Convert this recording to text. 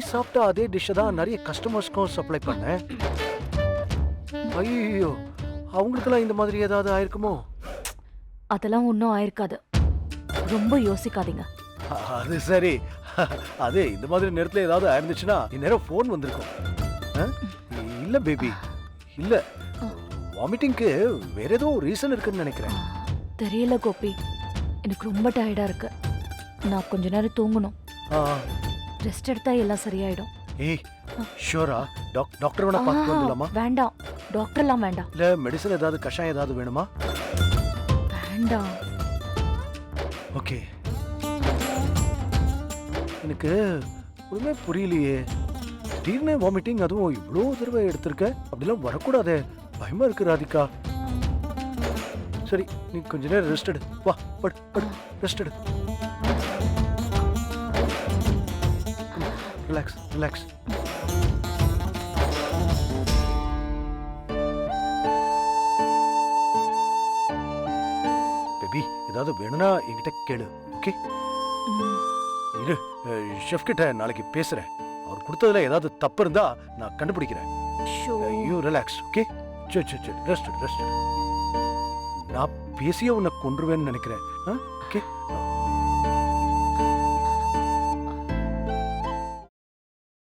சாப்பிட்ட அதே டிஷ்ஷை தான் நிறைய கஸ்டமர்ஸ்க்கும் சப்ளை பண்ணேன். ஐயோ அவங்களுக்கெல்லாம் இந்த மாதிரி ஏதாவது ஆயிருக்குமோ? அதெல்லாம் ஒன்றும் ஆயிருக்காது. ரொம்ப யோசிக்காதீங்க. அது சரி. அது இந்த மாதிரி நேரத்துல ஏதாவது ஆயிருந்துச்சுன்னா இந்நேரம் ஃபோன் வந்திருக்கும்? இல்ல பேபி இல்ல. வாமிட்டிங்க்கு வேற ஏதோ ரீசன் இருக்குன்னு நினைக்கிறேன். தெரியல கோபி. எனக்கு ரொம்ப டயர்டா இருக்கு. நான் கொஞ்ச நேரம் தூங்கணும். ரெஸ்ட் எடுத்தா எல்லாம் சரியாயிடும். ஏய் ஷூரா டாக் டாக்டர் வேணா பார்த்து வந்துடலாமா? வேண்டாம். டாக்டர்லாம் வேண்டாம். இல்ல மெடிசன் ஏதாவது கஷாயம் ஏதாவது வேணுமா? வேண்டாம். ஓகே. எனக்கு ஒண்ணுமே புரியலையே. திடீர்னு வாமிட்டிங் அதுவும் இவ்வளோ தடவை எடுத்திருக்க? அப்படிலாம் வரக்கூடாதே. பயமா இருக்கு ராதிகா. சரி நீ கொஞ்ச நேரம் ரெஸ்ட் எடு. வா படு படு. ரெஸ்ட் எடு. ரிலாக்ஸ் ரிலாக்ஸ் பேபி ஏதாவது வேணும்னா என்கிட்ட கேளு ஓகே இரு ஷெஃப் கிட்ட நாளைக்கு பேசுறேன். அவர் கொடுத்ததுல ஏதாவது தப்பு இருந்தா நான் கண்டுபிடிக்கிறேன். யூ ரிலாக்ஸ் ஓகே சரி சரி சரி ரெஸ்ட் ரெஸ்ட் நான் பேசியே உன்னை கொன்றுவேன்னு நினைக்கிறேன் ஓகே